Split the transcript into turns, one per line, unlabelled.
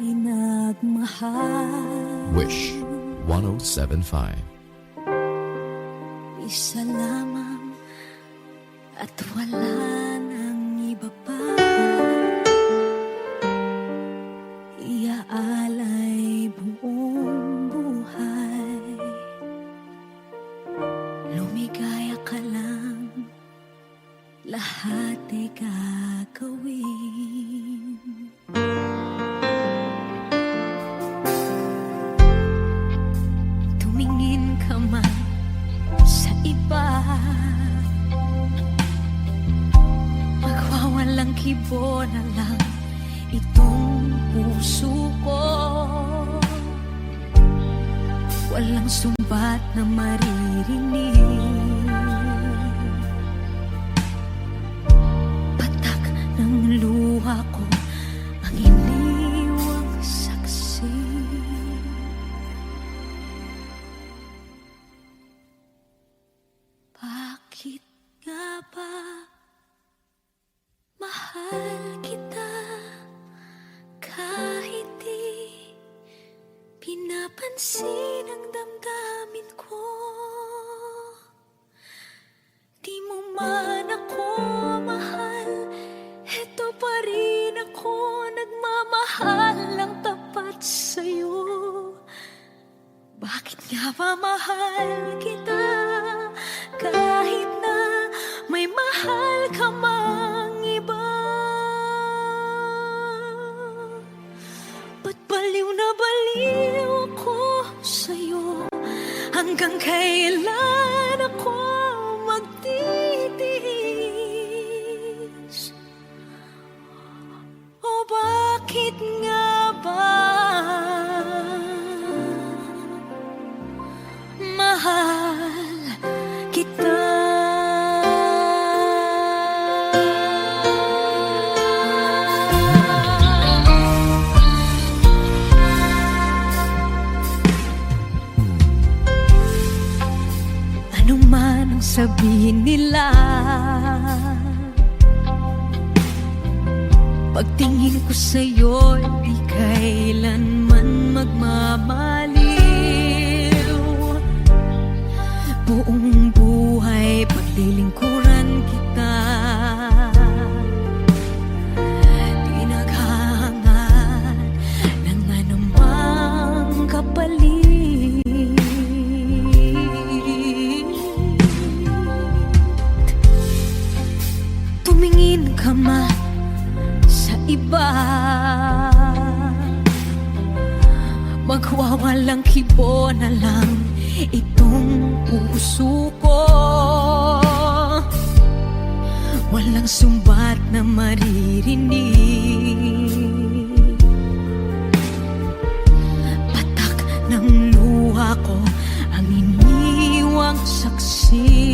ay nagmahal.
Wish 1075.
Isa lamang at wala nang iba pa. Iaalay buong buhay. Lumigaya ka lang. Lahat ay gagawin iba. Magwawalang kibo na lang itong puso ko. Walang sumbat na maririnig. Patak ng luha ko nga ba mahal kita kahit di pinapansin ang damdamin ko? Di mo man ako mahal, eto pa rin ako nagmamahal ang tapat sa'yo. Bakit nga ba mahal kita ka mang iba? Ba't baliw na baliw ako sa'yo? Hanggang kailan ako magtitiis? O bakit nga sabihin nila? Pagtingin ko sa'yo, di kailanman magmamaliw kama sa iba. Magwawalang kibo na lang itong puso ko. Walang sumbat na maririnig. Patak ng luha ko ang iniwang saksi.